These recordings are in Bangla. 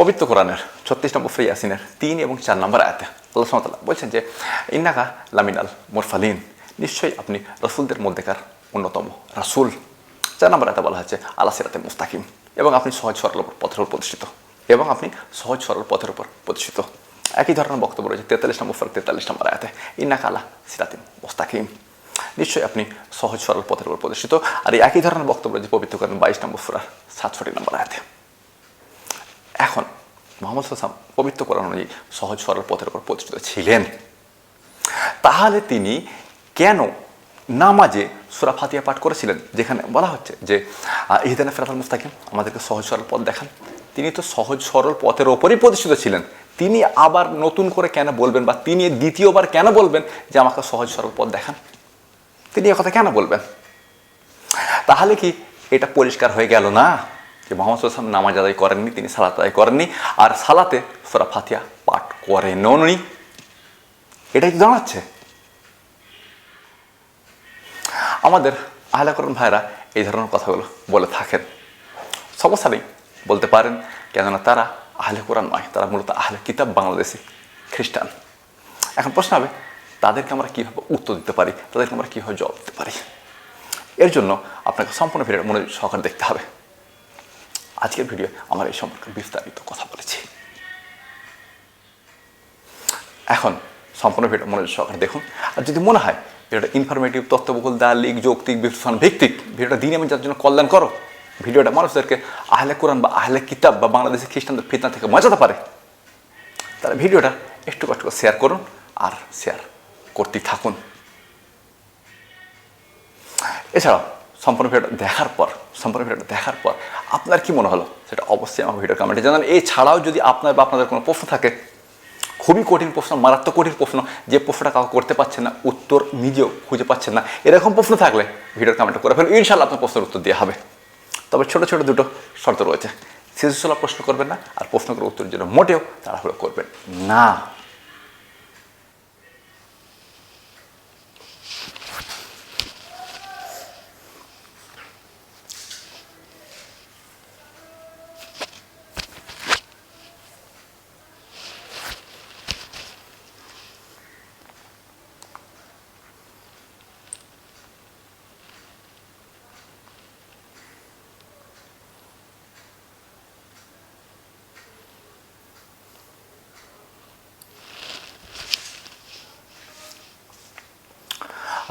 পবিত্র কোরআনের ছত্রিশ নম্বর ফ্রি ইয়াসিনের তিন এবং চার নম্বর আয়াতে আল্লাহ সামতাল্লাহ বলছেন যে, ইন্নাকা লামিনাল মোরফালিন নিশ্চয়ই আপনি রসুলদের মধ্যেকার অন্যতম রাসুল। চার নম্বর আয়াতে বলা হচ্ছে আল্লাহ সিরাতে মুস্তাকিম। এবং আপনি সহজ সরল পথের উপর প্রতিষ্ঠিত। এবং আপনি সহজ সরল পথের উপর প্রতিষ্ঠিত। একই ধরনের বক্তব্য রয়েছে তেতাল্লিশ নম্বর ফরক তেতাল্লিশ নম্বর আয়াতে, ইন্নাকা আল্লাহ সিরাতিম মুস্তাকিম। নিশ্চয়ই আপনি সহজ সরল পথের উপর প্রতিষ্ঠিত। আর একই ধরনের বক্তব্য রয়েছে পবিত্র করেন বাইশ নম্বর ফুরার সাতষট্টি নম্বর আয়াতে। এখন মোহাম্মদ হাসান পবিত্র কোরআন অনুযায়ী সহজ সরল পথের উপর প্রতিষ্ঠিত ছিলেন। তাহলে তিনি কেন নামাজে সুরা ফাতিয়া পাঠ করেছিলেন? যেখানে বলা হচ্ছে যে ইহদানা ফেরাত মুস্তাকিম, আমাদেরকে সহজ সরল পথ দেখান। তিনি তো সহজ সরল পথের ওপরই প্রতিষ্ঠিত ছিলেন। তিনি আবার নতুন করে কেন বলবেন বা তিনি দ্বিতীয়বার কেন বলবেন যে, আমাকে সহজ সরল পথ দেখান? তিনি কথা কেন বলবেন? তাহলে কি এটা পরিষ্কার হয়ে গেল না? যে মোহাম্মদ সাল্লাম নামাজ আদায় করেননি, তিনি সালাত আদায় করেননি, আর সালাতে সোরা ফাতিয়া পাঠ করেননি এটাই কি জানাচ্ছে? আমাদের আহলাকরণ ভাইরা এই ধরনের কথাগুলো বলে থাকেন। সমস্যা নেই, বলতে পারেন, কেননা তারা আহলে কোরআন নয়, তারা মূলত আহলে কিতাব বাংলাদেশি খ্রিস্টান। এখন প্রশ্ন হবে, তাদেরকে আমরা কীভাবে উত্তর দিতে পারি? তাদেরকে আমরা কীভাবে জবাব দিতে পারি? এর জন্য আপনাকে সম্পূর্ণ ভিডিও মনে সহকারে দেখতে হবে। আজকের ভিডিও আমার এই সম্পর্কে বিস্তারিত কথা বলেছি। এখন সম্পূর্ণ ভিডিও মনে সহকারে দেখুন। আর যদি মনে হয় ভিডিওটা ইনফরমেটিভ তথ্যবহুল দালিক যৌক্তিক, বিশ্লেষণ, ভিত্তিক, ভিডিওটা দিন আমি যার জন্য কল্যাণ করো। ভিডিওটা মানুষদেরকে আহলে কোরআন বা আহলে কিতাব বা বাংলাদেশের খ্রিস্টানদের ফিতনা থেকে মজাতে পারে। তাহলে ভিডিওটা একটু কষ্ট করে শেয়ার করুন আর শেয়ার করতেই থাকুন। এছাড়াও সম্পূর্ণ ভিডিওটা দেখার পর, সম্পূর্ণ ভিডিওটা দেখার পর আপনার কি মনে হলো? সেটা অবশ্যই আমার ভিডিও কমেন্টে জানান। এছাড়াও যদি আপনার বা আপনাদের কোনো প্রশ্ন থাকে, খুবই কঠিন প্রশ্ন, মারাত্মক কঠিন প্রশ্ন, যে প্রশ্নটা কাউকে করতে পারছেন না, উত্তর নিজেও খুঁজে পাচ্ছেন না, এরকম প্রশ্ন থাকলে ভিডিওর কমেন্টে করে ফেলুন। ইনশাল্লাহ আপনার প্রশ্নের উত্তর দেওয়া হবে। তবে ছোটো ছোটো দুটো শর্ত রয়েছে। শিশুসলা প্রশ্ন করবেন না, আর প্রশ্নগুলোর উত্তরের জন্য মোটেও তাড়াহুড়ো করবেন না।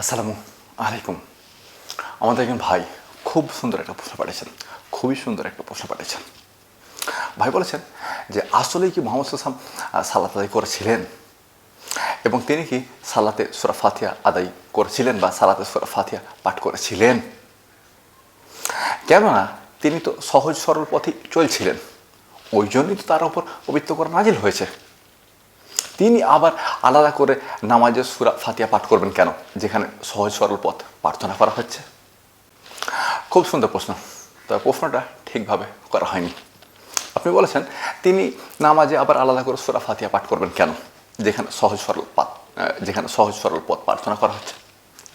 আসসালামু আলাইকুম। আমাদের একজন ভাই খুব সুন্দর একটা প্রশ্ন পাঠিয়েছেন, খুবই সুন্দর একটা প্রশ্ন পাঠিয়েছেন। ভাই বলেছেন যে আসলেই কি মোহাম্মদ সাল্লাম সালাত আদায় করেছিলেন? এবং তিনি কি সালাতে সুরা ফাতিয়া আদায় করেছিলেন বা সালাতে সুরা ফাতিয়া পাঠ করেছিলেন? কেননা তিনি তো সহজ সরল পথে চলছিলেন, ওই জন্যই তো তার ওপর পবিত্র করা নাজিল হয়েছে। তিনি আবার আলাদা করে নামাজের সুরা ফাতিয়া পাঠ করবেন কেন? যেখানে সহজ সরল পথ প্রার্থনা করা হচ্ছে। খুব সুন্দর প্রশ্ন। তবে প্রশ্নটা ঠিকভাবে করা হয়নি। আপনি বলেছেন, তিনি নামাজে আবার আলাদা করে সুরা ফাতিয়া পাঠ করবেন কেন? যেখানে সহজ সরল পাঠ যেখানে সহজ সরল পথ প্রার্থনা করা হচ্ছে।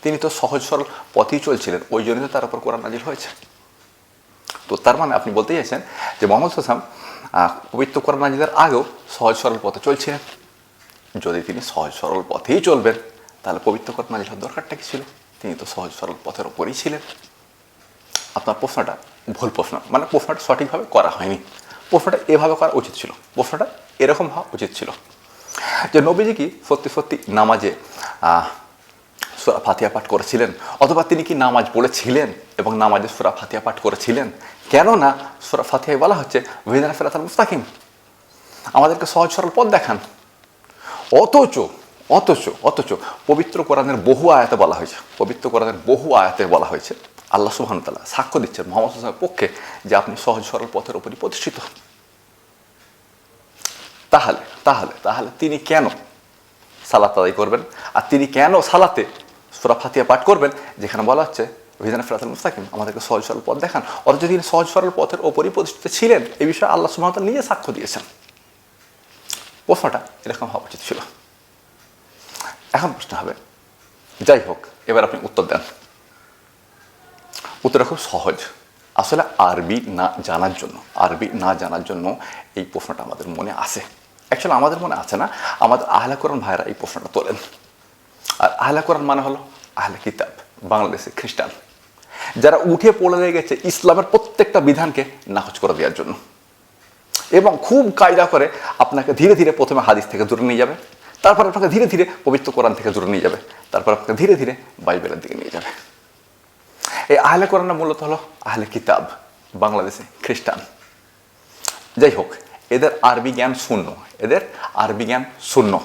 তিনি তো সহজ সরল পথেই চলছিলেন, ওই জন্যই তো তার উপর কোরআন নাজিল হয়েছে। তো তার মানে আপনি বলতে চাইছেন যে মোহাম্মদ হাসাম পবিত্র কোরআন নাজিদের আগেও সহজ সরল পথে চলছিলেন। যদি তিনি সহজ সরল পথেই চলবেন, তাহলে পবিত্র কোরআন নাজিলের দরকারটা কি ছিল? তিনি তো সহজ সরল পথের ওপরই ছিলেন। আপনার প্রশ্নটা ভুল প্রশ্ন মানে প্রশ্নটা সঠিকভাবে করা হয়নি। প্রশ্নটা এভাবে করা উচিত ছিল। প্রশ্নটা এরকম হওয়া উচিত ছিল যে নবীজি কি সত্যি সত্যি নামাজে সুরা ফাতিয়া পাঠ করেছিলেন? অথবা তিনি কি নামাজ পড়েছিলেন এবং নামাজে সুরা ফাতিয়া পাঠ করেছিলেন? কেননা সুরা ফাতিয়ায় বলা হচ্ছে ভেদানা ফেরাতাল মুস্তাকিম। আমাদেরকে সহজ সরল পথ দেখান। অথচ অথচ অথচ পবিত্র কোরআনের বহু আয়াতে বলা হয়েছে, পবিত্র কোরআনের বহু আয়াতে বলা হয়েছে, আল্লাহ সুহানতাল্লাহ সাক্ষ্য দিচ্ছেন মোহাম্মদ পক্ষে যে আপনি সহজ সরল পথের উপরই প্রতিষ্ঠিত। তাহলে তাহলে তাহলে তিনি কেন সালাত আদায় করবেন? আর তিনি কেন সালাতে সুরা ফাতিয়া পাঠ করবেন? যেখানে বলা হচ্ছে ভিজান ফেরাতুল মুস্তাকিম আমাদেরকে সহজ সরল পথ দেখান। অথচ তিনি সহজ সরল পথের ওপরই প্রতিষ্ঠিত ছিলেন এই বিষয়ে আল্লাহ সুহামতাল নিজে সাক্ষ্য দিয়েছেন। প্রশ্নটা এরকম হওয়া উচিত ছিল। এখন প্রশ্ন হবে, যাই হোক, এবার আপনি উত্তর দেন। উত্তরটা খুব সহজ। আসলে আরবি না জানার জন্য, আরবি না জানার জন্য এই প্রশ্নটা আমাদের মনে আসে অ্যাকচুয়ালি আমাদের মনে আছে না, আমাদের আহলা কোরআন ভাইরা এই প্রশ্নটা তোলেন। আর আহলা কোরআন মানে হলো আহলে কিতাব, বাংলাদেশে খ্রিস্টান। যারা উঠে পড়ে গেছে ইসলামের প্রত্যেকটা বিধানকে নাকচ করে দেওয়ার জন্য। এবং খুব কায়দা করে আপনাকে ধীরে ধীরে প্রথমে হাদিস থেকে দূরে নিয়ে যাবে। তারপর আপনাকে ধীরে ধীরে পবিত্র কোরআন থেকে দূরে নিয়ে যাবে। তারপর আপনাকে ধীরে ধীরে বাইবেলের দিকে নিয়ে যাবে। এই আহলে কোরআনটা মূলত হলো আহলে কিতাব, বাংলাদেশে খ্রিস্টান। যাই হোক, এদের আরবি জ্ঞান শূন্য। এদের আরবি জ্ঞান শূন্য।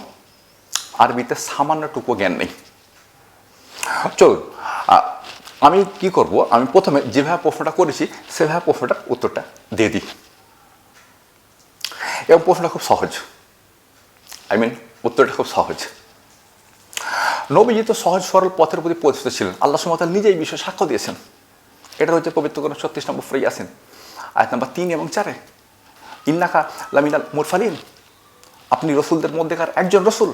আরবিতে সামান্যটুকু জ্ঞান নেই। চলুন আমি কি করব? আমি প্রথমে যেভাবে প্রশ্নটা করেছি, সেভাবে প্রশ্নটার উত্তরটা দিয়ে দিই। এবং প্রশ্নটা খুব সহজ। আই মিন উত্তরটা খুব সহজ। নবীজি তো সহজ, সরল পথের প্রতি প্রতিষ্ঠিত ছিলেন। আল্লাহ সুমতাল নিজেই বিষয়ে সাক্ষ্য দিয়েছেন। এটা হচ্ছে পবিত্র কোরআন ছত্রিশ নম্বর ফ্রি আছেন আয়াত নম্বর তিন এবং চারে। ইন্নাকা লামিনাল মুরফালিন আপনি রসুলদের মধ্যেকার একজন রসুল।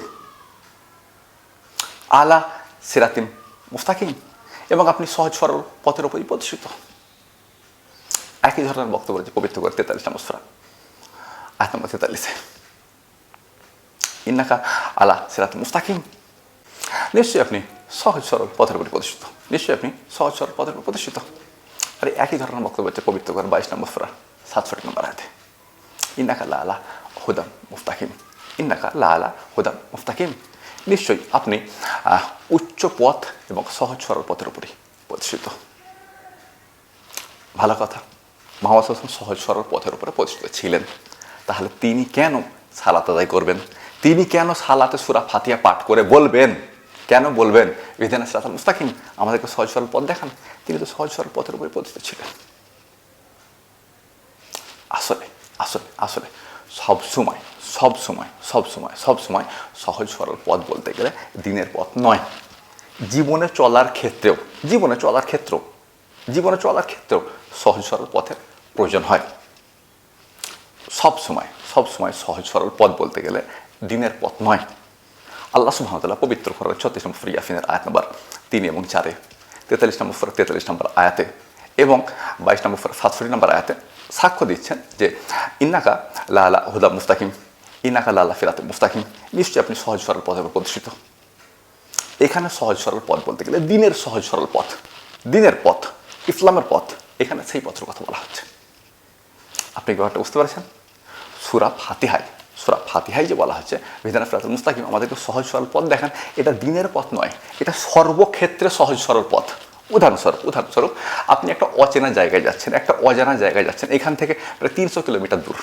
আলা সিরাতিম মুস্তাকিম, এবং আপনি সহজ, সরল পথের উপরই প্রতিষ্ঠিত। একই ধরনের বক্তব্য রয়েছে পবিত্র করে তেতাল্লিশ নম্বর আয়াত নম্বর তেতাল্লিশে ইন্নাকা আলা সিরাত মুস্তাকিম। নিশ্চয়ই আপনি সহজ সরল পথের উপর প্রতিষ্ঠিত। নিশ্চয়ই আপনি সহজ সরল পথের উপর প্রতিষ্ঠিত। আর, একই ধরনের বক্তব্য হচ্ছে পবিত্র করেন বাইশ নম্বর সুরা, সাতষট্টি নম্বর আয়াতে। ইন্নাকা লা আলা হুদাম মুফতাকিম ইন্নাকা লা আলা হুদাম মুফতাকিম নিশ্চয়ই আপনি উচ্চ পথ এবং সহজ সরল পথের উপরই প্রতিষ্ঠিত। ভালো কথা, মোহাম্মদ সহজ সরল পথের উপরে প্রতিষ্ঠিত ছিলেন। তাহলে তিনি কেন সালাত আদায় করবেন? তিনি কেন সালাতে সুরা ফাতিয়া পাঠ করে বলবেন? কেন বলবেন? বিধান সালাত মুস্তাকিম, আমাদেরকে সহজ সরল পথ দেখান। তিনি তো সহজ সরল পথের উপরে প্রতিষ্ঠিত ছিলেন। আসলে আসলে আসলে, সব সময় সব সময় সব সময় সব সময় সহজ সরল পথ বলতে গেলে দিনের পথ নয়। জীবনে চলার ক্ষেত্রেও, জীবনে চলার ক্ষেত্রেও, জীবনে চলার ক্ষেত্রেও সহজ সরল পথের প্রয়োজন হয়। সব সময় সব সময় সহজ সরল পথ বলতে গেলে দিনের পথ নয়। আল্লাহ সুহামতাল্লাহ পবিত্র করার ছত্রিশ নম্বর ফ্রি আফিনের আয়াত নম্বর তিন এবং চারে, তেতাল্লিশ নম্বর ফর তেতাল্লিশ নম্বর আয়াতে এবং বাইশ নম্বর ফর সাতষট্টি নম্বর আয়াতে সাক্ষ্য দিচ্ছেন যে ইন্নাকা লা আলা হুদা মুস্তাকিম ইনাকা লা আলা ফিরাতে মুস্তাকিম, নিশ্চয়ই আপনি সহজ সরল পথে প্রতিষ্ঠিত। এখানে সহজ সরল পথ বলতে গেলে দিনের সহজ সরল পথ, দিনের পথ, ইসলামের পথ, এখানে সেই পথের কথা বলা হচ্ছে। আপনি ব্যাপারটা বুঝতে পারছেন? সুরা ফাতিহাই। সুরা ফাতিহাই যে বলা হচ্ছে বিধান ফিরাতুল মুস্তাকিম, আমাদেরকে সহজ সরল পথ দেখান। এটা দিনের পথ নয়, এটা সর্বক্ষেত্রে সহজ সরল পথ। উদাহরণস্বরূপ উদাহরণস্বরূপ, আপনি একটা অচেনা জায়গায় যাচ্ছেন, একটা অজানা জায়গায় যাচ্ছেন, এখান থেকে প্রায় তিনশো কিলোমিটার দূর।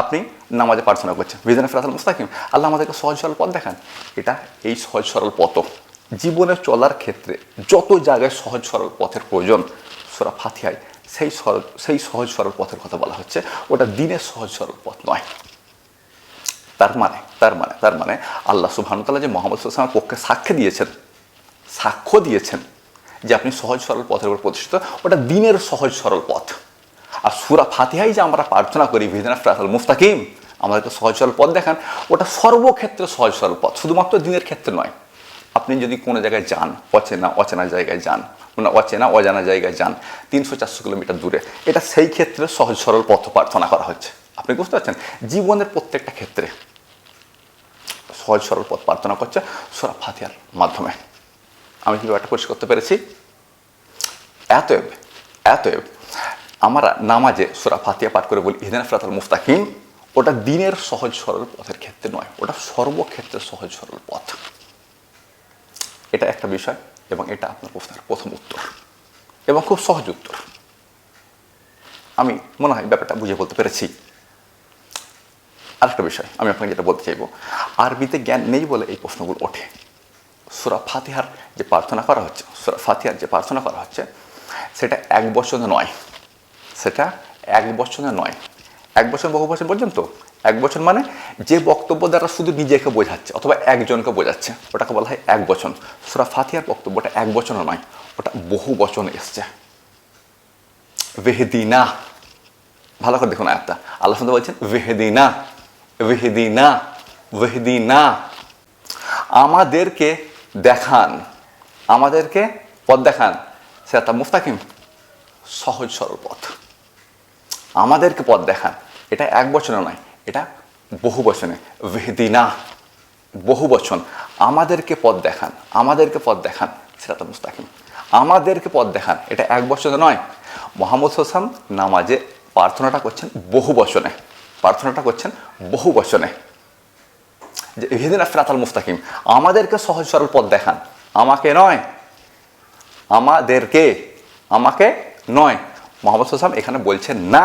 আপনি নামাজে প্রার্থনা করছেন বিধান ফিরাতুল মুস্তাকিম। আল্লাহ আমাদেরকে সহজ সরল পথ দেখান। এটা এই সহজ সরল পথ। জীবনে চলার ক্ষেত্রে যত জায়গায় সহজ সরল পথের প্রয়োজন, সুরা ফাতিহায় সেই সরল সেই সহজ সরল পথের কথা বলা হচ্ছে। ওটা দিনের সহজ সরল পথ নয়। তার মানে তার মানে তার মানে আল্লাহ সুবহানুতাল্লাহ যে মোহাম্মদ সাল্লামের পক্ষে সাক্ষ্য দিয়েছেন সাক্ষ্য দিয়েছেন যে আপনি সহজ সরল পথের উপর প্রতিষ্ঠিত, ওটা দিনের সহজ সরল পথ। আর সুরা ফাতিহাই যে আমরা প্রার্থনা করি বিধান ফ্রাসাল মুস্তাকিম, আমাদেরকে সহজ সরল পথ দেখান, ওটা সর্বক্ষেত্রে সহজ সরল পথ, শুধুমাত্র দিনের ক্ষেত্রে নয়। আপনি যদি কোনো জায়গায় যান, অচেনা অচেনা জায়গায় যান মানে অচেনা, অজানা জায়গায় যান, তিনশো চারশো কিলোমিটার দূরে, এটা সেই ক্ষেত্রে সহজ, সরল পথ প্রার্থনা করা হচ্ছে। আপনি বুঝতে পারছেন? জীবনের প্রত্যেকটা ক্ষেত্রে সহজ, সরল পথ প্রার্থনা করছে সোরা ফাতিয়ার মাধ্যমে। আমি কি ব্যাপারটা পরিষ্কার করতে পেরেছি? এতএব এতএব আমরা নামাজে সোরা ফাতিয়া পাঠ করে বলি, ইহদিন ফিরাতাল মুস্তাকিম, ওটা দিনের সহজ, সরল পথের ক্ষেত্রে নয়, ওটা সর্বক্ষেত্রে সহজ, সরল পথ। এটা একটা বিষয় এবং এটা আপনার প্রশ্নের প্রথম উত্তর এবং খুব সহজ উত্তর। আমি মনে হয় ব্যাপারটা বুঝে বলতে পেরেছি। আরেকটা বিষয়, আমি আপনাকে যেটা বলতে চাইব, আরবিতে জ্ঞান নেই বলে এই প্রশ্নগুলো ওঠে। সুরা ফাতিহার যে প্রার্থনা করা হচ্ছে, সুরা ফাতিহার যে প্রার্থনা করা হচ্ছে, সেটা এক বছরে নয়। সেটা এক বছরে নয়। এক বছর বহু বছর পর্যন্ত এক বছর মানে যে বক্তব্য দ্বারা শুধু নিজেকে বোঝাচ্ছে অথবা একজনকে বোঝাচ্ছে, ওটাকে বলা হয় এক বচন। সুরা ফাতিহার বক্তব্যটা এক বচনও নয়, ওটা বহু বচন এসছে। ভেহেদিনা ভালো করে দেখুন আয়াতটা। আল্লাহ সুন্দর বলছেন ভেহেদিনা ভেহেদিনা ভেহেদিনা আমাদেরকে দেখান, আমাদেরকে পথ দেখান। সেটা মুস্তাকিম, সহজ সরল পথ। আমাদেরকে পথ দেখান। এটা এক বচনে নয় এটা বহু বচনে ভেদিনা বহু বচন আমাদেরকে পথ দেখান, আমাদেরকে পথ দেখান সেটা তো মুস্তাকিম। আমাদেরকে পথ দেখান, এটা এক বচনে নয়। মোহাম্মদ হোসাম নামাজে প্রার্থনাটা করছেন বহু বচনে প্রার্থনাটা করছেন বহু বচনে যে ইহিদিন আফরাতাল মুস্তাকিম, আমাদেরকে সহজ সরল পথ দেখান। আমাকে নয়। আমাদেরকে, আমাকে নয়। মোহাম্মদ হোসাম এখানে বলছেন না।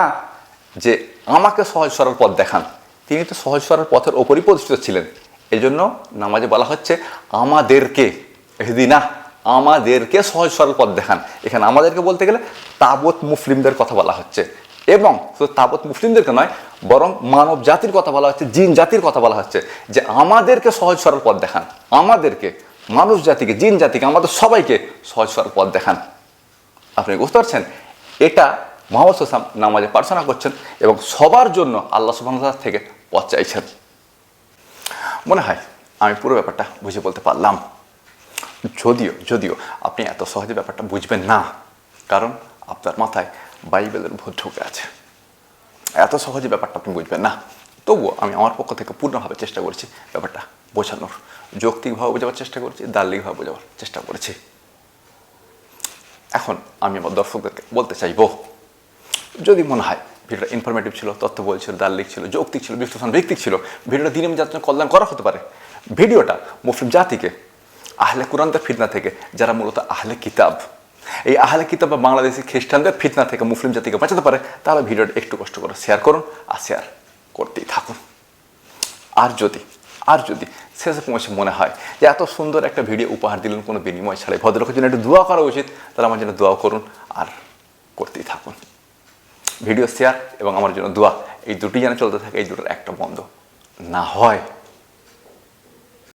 যে আমাকে সহজ সরল পথ দেখান। তিনি তো সহজ সরল পথের ওপরই প্রতিষ্ঠিত ছিলেন। এই জন্য নামাজে বলা হচ্ছে, আমাদেরকে এদিনা আমাদেরকে সহজ সরল পথ দেখান। এখানে আমাদেরকে বলতে গেলে তাবত মুসলিমদের কথা বলা হচ্ছে। এবং শুধু তাবত মুসলিমদেরকে নয়, বরং মানব জাতির কথা বলা হচ্ছে, জিন জাতির কথা বলা হচ্ছে, যে আমাদেরকে সহজ সরল পথ দেখান। আমাদেরকে, মানুষ জাতিকে, জিন জাতিকে, আমাদের সবাইকে সহজ সরল পথ দেখান। আপনি বুঝতে পারছেন? এটা মোহাম্মদ হোসাম নামাজে প্রার্থনা করছেন এবং সবার জন্য আল্লাহ সুবাহ থেকে পথ চাইছেন। মনে হয় আমি পুরো ব্যাপারটা বুঝে বলতে পারলাম। যদিও যদিও আপনি এত সহজে ব্যাপারটা বুঝবেন না, কারণ আপনার মাথায় বাইবেলের ভূত ঢুকে আছে। এত সহজে ব্যাপারটা আপনি বুঝবেন না। তবুও আমি আমার পক্ষ থেকে পূর্ণভাবে চেষ্টা করছি ব্যাপারটা বোঝানোর। যৌক্তিকভাবে বোঝাবার চেষ্টা করছি দার্লিকভাবে বোঝাবার চেষ্টা করেছি। এখন আমি আমার দর্শকদেরকে বলতে চাইব যদি মনে হয়। ভিডিওটা ইনফরমেটিভ ছিল, তথ্য বলছিল দার্লিক ছিল, যৌক্তিক ছিল, বিশ্লেষণ ভিত্তিক ছিল, ভিডিওটা দিনে যাত্রা কল্যাণ করা হতে পারে। ভিডিওটা মুসলিম জাতিকে, আহলে কুরানদের ফিতনা থেকে, যারা মূলত আহলে কিতাব, এই আহলে কিতাব বা বাংলাদেশি খ্রিস্টানদের ফিতনা থেকে মুসলিম জাতিকে বাঁচাতে পারে তাহলে ভিডিওটা একটু কষ্ট করে শেয়ার করুন আর শেয়ার করতেই থাকুন। আর যদি আর যদি শেষে পৌঁছে মনে হয় যে এত সুন্দর একটা ভিডিও উপহার দিলেন কোনো বিনিময় ছাড়াই ভদ্রলোকের জন্য একটু দোয়া করা উচিত, তাহলে আমার জন্য দোয়া করুন আর করতেই থাকুন। ভিডিও শেয়ার এবং আমার জন্য দোয়া। এই দুটি যেন চলতে থাকে, এই দুটোর একটা বন্ধ। না হয়